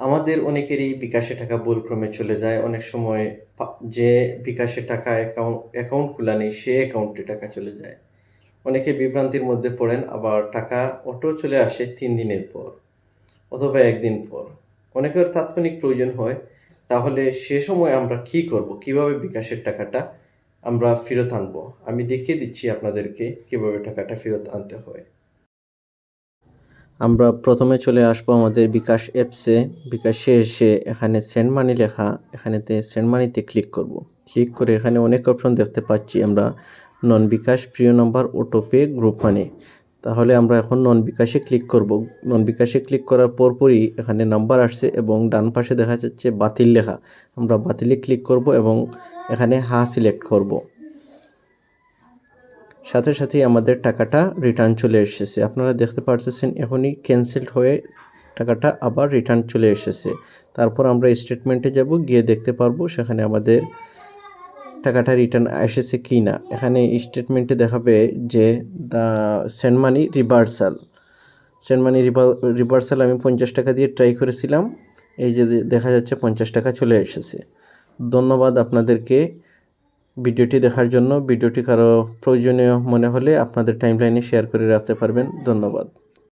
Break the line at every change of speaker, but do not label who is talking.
আমাদের অনেকেরই বিকাশে টাকা ভুলক্রমে চলে যায়। অনেক সময় যে বিকাশে টাকা অ্যাকাউন্ট অ্যাকাউন্ট খোলা নেই, সে অ্যাকাউন্টে টাকা চলে যায়। অনেকে বিভ্রান্তির মধ্যে পড়েন, আবার টাকা অটো চলে আসে তিন দিনের পর অথবা একদিন পর। অনেকের তাৎক্ষণিক প্রয়োজন হয়, তাহলে সে সময় আমরা কি করব? কীভাবে বিকাশের টাকাটা আমরা ফেরত আনব? আমি দেখিয়ে দিচ্ছি আপনাদেরকে কীভাবে টাকাটা ফেরত আনতে হয়। আমরা প্রথমে চলে আসব আমাদের বিকাশ অ্যাপসে বিকাশে এসে এখানে সেন্ড মানি লেখা, এখানেতে সেন্ড মানিতে ক্লিক করব। ক্লিক করে এখানে অনেক অপশন দেখতে পাচ্ছি আমরা। নন বিকাশ প্রিয় নাম্বার অটোপে গ্রুপ মানি তাহলে আমরা এখন নন বিকাশে ক্লিক করব। নন বিকাশে ক্লিক করার পরপরই এখানে নাম্বার আসছে এবং ডান পাশে দেখা যাচ্ছে বাতিল লেখা। আমরা বাতিলে ক্লিক করব এবং এখানে হা সিলেক্ট করব। সাথে সাথেই আমাদের টাকাটা রিটার্ন চলে এসেছে। আপনারা দেখতে পারতেছেন এখনই ক্যান্সেলড হয়ে টাকাটা আবার রিটার্ন চলে এসেছে। তারপর আমরা স্টেটমেন্টে যাব, গিয়ে দেখতে পারব সেখানে আমাদের টাকাটা রিটার্ন এসেছে কি না। এখানে স্টেটমেন্টে দেখাবে যে the send money reversal send money reversal আমি পঞ্চাশ টাকা দিয়ে ট্রাই করেছিলাম, এই যে দেখা যাচ্ছে পঞ্চাশ টাকা চলে এসেছে। ধন্যবাদ আপনাদেরকে। ভিডিওটি দেখার জন্য ভিডিওটি কারও প্রয়োজনীয় মনে হলে আপনাদের টাইমলাইনে শেয়ার করে রাখতে পারবেন। ধন্যবাদ।